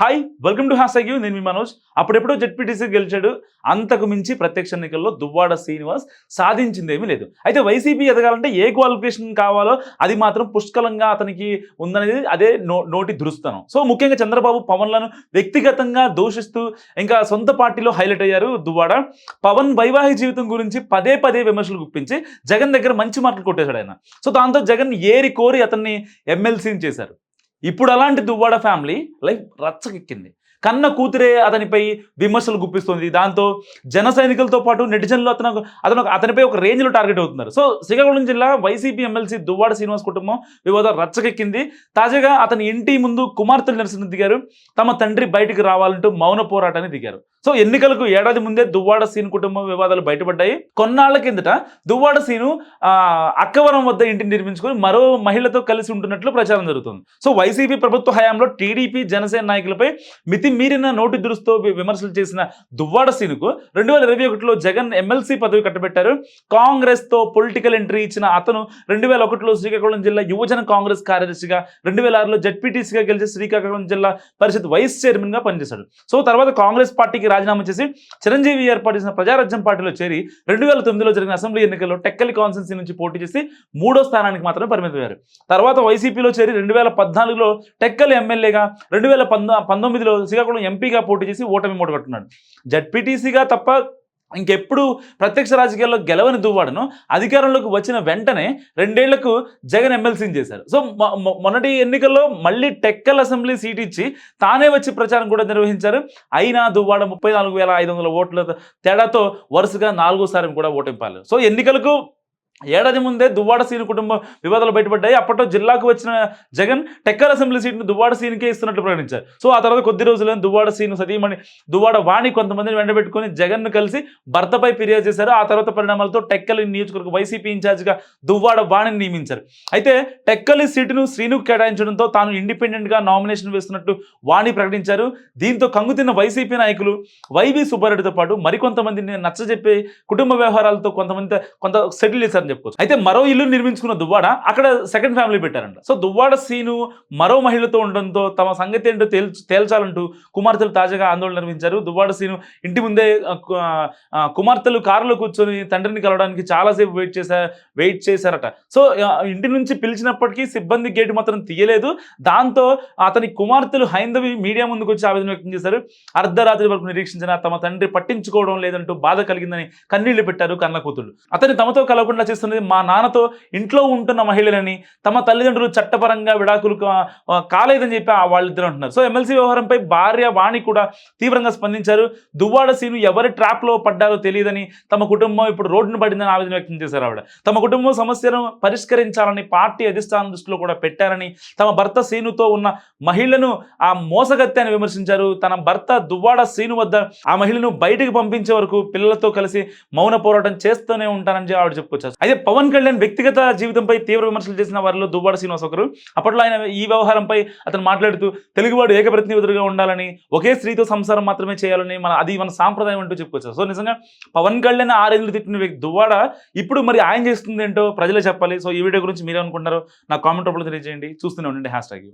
Hi welcome to hash you నేను మీ మనోజ్. అప్పుడెప్పుడో జెడ్పీటీసీ గెలిచాడు. అంతకు మించి ప్రత్యక్ష ఎన్నికల్లో దువ్వాడ శ్రీనివాస్ సాధించిందేమీ లేదు. అయితే వైసీపీ ఎదగాలంటే ఏ క్వాలిఫికేషన్ కావాలో అది మాత్రం పుష్కలంగా అతనికి ఉందనేది అదే నో నోటి దురుస్తాను. సో ముఖ్యంగా చంద్రబాబు పవన్లను వ్యక్తిగతంగా దూషిస్తూ ఇంకా సొంత పార్టీలో హైలైట్ అయ్యారు దువ్వాడ. పవన్ వైవాహిక జీవితం గురించి పదే పదే విమర్శలు గుప్పించి జగన్ దగ్గర మంచి మార్కులు కొట్టేశాడు ఆయన. సో దాంతో జగన్ ఏరి కోరి అతన్ని ఎమ్మెల్సీని చేశారు. ఇప్పుడు అలాంటి దువ్వాడ ఫ్యామిలీ లైఫ్ రచ్చకెక్కింది కన్న కూతురే అతనిపై విమర్శలు గుప్పిస్తుంది. దాంతో జన సైనికులతో పాటు నెటిజన్లు అతను అతను అతనిపై ఒక రేంజ్లో టార్గెట్ అవుతున్నారు. సో శ్రీకాకుళం జిల్లా వైసీపీ ఎమ్మెల్సీ దువ్వాడ శ్రీనివాస్ కుటుంబం వివాదం రచ్చకెక్కింది. తాజాగా అతని ఇంటి ముందు కుమార్తెలు నిరసన దిగారు. తమ తండ్రి బయటికి రావాలంటూ మౌన పోరాటాన్ని దిగారు. సో ఎన్నికలకు ఏడాది ముందే దువ్వాడ సీన్ కుటుంబం వివాదాలు బయటపడ్డాయి. కొన్నాళ్ళ కిందట దువ్వాడ సీను ఆ, అక్కవరం వద్ద ఇంటిని నిర్మించుకొని మరో మహిళతో కలిసి ఉంటున్నట్లు ప్రచారం జరుగుతుంది. సో వైసీపీ ప్రభుత్వ హయాంలో టీడీపీ జనసేన నాయకులపై మితి మీరిన నోటి దురుస్తో విమర్శలు చేసిన దువ్వాడ సీనుకు రెండు వేల ఇరవై ఒకటిలో జగన్ ఎమ్మెల్సీ పదవి కట్టబెట్టారు. కాంగ్రెస్తో పొలిటికల్ ఎంట్రీ ఇచ్చిన అతను రెండు వేల ఒకటిలో శ్రీకాకుళం జిల్లా యువజన కాంగ్రెస్ కార్యదర్శిగా రెండు వేల ఆరులో జడ్పీటీసీగా గెలిచి శ్రీకాకుళం జిల్లా పరిషత్ వైస్ చైర్మన్గా పనిచేశాడు. సో తర్వాత కాంగ్రెస్ పార్టీకి రాజీనామా చేసి చిరంజీవి ఏర్పాటు చేసిన ప్రజారాజ్యం పార్టీలో చేరి రెండు వేల తొమ్మిదిలో జరిగిన అసెంబ్లీ ఎన్నికల్లో టెక్కలి కాన్స్టెన్సీ నుంచి పోటీ చేసి మూడో స్థానానికి మాత్రమే పరిమితమయ్యారు. తర్వాత వైసీపీలో చేరి రెండు వేల పద్నాలుగులో టెక్కలి ఎమ్మెల్యేగా రెండు వేల పంతొమ్మిదిలో శ్రీకాకుళం ఎంపీగా పోటీ చేసి ఓటమి మూటగట్టున్నాడు జడ్పీటీసీగా తప్ప ఇంకెప్పుడు ప్రత్యక్ష రాజకీయాల్లో గెలవని దువ్వాడను. అధికారంలోకి వచ్చిన వెంటనే రెండేళ్ళకు జగన్ ఎమ్మెల్సీని చేశారు. సో మొన్నటి ఎన్నికల్లో మళ్ళీ టెక్కల్ అసెంబ్లీ సీట్ ఇచ్చి తానే వచ్చి ప్రచారం కూడా నిర్వహించారు. అయినా దువ్వాడ ముప్పై నాలుగు వేల ఐదు వందల ఓట్ల తేడాతో వరుసగా నాలుగోసారి కూడా ఓటింపాలి సో ఎన్నికలకు ఏడాది ముందే దువ్వాడ సీను కుటుంబం వివాదాలు బయటపడ్డాయి. అప్పట్లో జిల్లాకు వచ్చిన జగన్ టెక్కర్ అసెంబ్లీ సీట్ను దువ్వాడ సీన్కే ఇస్తున్నట్లు ప్రకటించారు. సో ఆ తర్వాత కొద్ది రోజుల్లో దువ్వాడ సీను సతీమణి దువ్వాడ వాణి కొంతమందిని వెంటబెట్టుకుని జగన్ను కలిసి భర్తపై ఫిర్యాదు చేశారు. ఆ తర్వాత పరిణామాలతో టెక్కలి నియోజకవర్గ వైసీపీ ఇన్ఛార్జిగా దువ్వాడ వాణిని నియమించారు. అయితే టెక్కలి సీటును శ్రీనుకు కేటాయించడంతో తాను ఇండిపెండెంట్గా నామినేషన్ వేస్తున్నట్టు వాణి ప్రకటించారు. దీంతో కంగుతిన్న వైసీపీ నాయకులు వైవి సుబ్బారెడ్డితో పాటు మరికొంతమందిని నచ్చజెప్పి కుటుంబ వ్యవహారాలతో కొంతమంది కొంత సెటిల్ అని చెప్పుకోవచ్చు. అయితే మరో ఇల్లు నిర్మించుకున్న దువ్వాడ అక్కడ సెకండ్ ఫ్యామిలీ పెట్టారంట. సో దువ్వాడ సీను మరో మహిళతో ఉండడంతో తమ సంగతి ఏంటో తేల్ తేల్చాలంటూ కుమార్తెలు తాజాగా ఆందోళన నిర్మించారు దువ్వాడ సీను ఇంటి ముందే కుమార్తెలు కారులో కూర్చొని తండ్రిని కలవడానికి చాలాసేపు వెయిట్ చేశా వెయిట్ చేశారట. సో ఇంటి నుంచి పిలిచినప్పటికీ సిబ్బంది గేటు మాత్రం తీయలేదు. దాంతో అతని కుమార్తెలు హైందవి మీడియా ముందుకు వచ్చి ఆవేదన వ్యక్తం చేశారు. అర్ధరాత్రి వరకు నిరీక్షించిన తమ తండ్రి పట్టించుకోవడం లేదంటూ బాధ కలిగిందని కన్నీళ్ళు పెట్టారు కన్న కూతుళ్ళు. అతని తమతో కలవకుండా చేస్తున్నది మా నాన్నతో ఇంట్లో ఉంటున్న మహిళలని తమ తల్లిదండ్రులు చట్టపరంగా విడాకులు కాలేదని చెప్పి ఆ వాళ్ళిద్దరు అంటున్నారు. సో ఎమ్మెల్సీ వ్యవహారంపై భార్య వాణి కూడా తీవ్రంగా స్పందించారు. దువ్వాడ సీను ఎవరి ట్రాప్లో పడ్డారో తెలియదని తమ కుటుంబం ఇప్పుడు రోడ్డును పడిందని ఆవేదన వ్యక్తం చేశారు ఆవిడ. తమ కుటుంబం సమస్యను పరిష్కరించాలని పార్టీ అధిష్టానం దృష్టిలో కూడా పెట్టారని తమ భర్త సీనుతో ఉన్న మహిళను ఆ మోసగత్యాన్ని అని విమర్శించారు. తన భర్త దువ్వాడ సీను వద్ద ఆ మహిళను బయటికి పంపించే వరకు పిల్లలతో కలిసి మౌన పోరాటం చేస్తూనే ఉంటానని ఆవిడ చెప్పుకొచ్చారు. అయితే పవన్ కళ్యాణ్ వ్యక్తిగత జీవితంపై తీవ్ర విమర్శలు చేసిన వారిలో దువ్వాడ శ్రీనివాస్ ఒకరు. అప్పట్లో ఆయన ఈ వ్యవహారంపై అతను మాట్లాడుతూ తెలుగువాడు ఏకప్రతినిధులుగా ఉండాలని ఒకే స్త్రీతో సంసారం మాత్రమే చేయాలని మన అది మన సాంప్రదాయం అంటూ చెప్పుకొచ్చారు సో నిజంగా పవన్ కళ్యాణ్ ఆ రేంజ్లో తిట్టిన వ్యక్తి దువ్వాడ ఇప్పుడు మరి ఆయన చేస్తుంది ఏంటో ప్రజలే చెప్పాలి. సో ఈ వీడియో గురించి మీరు నా కామెంట్ రూపంలో తెలియజేయండి. చూస్తూనే ఉండండి. Hash tag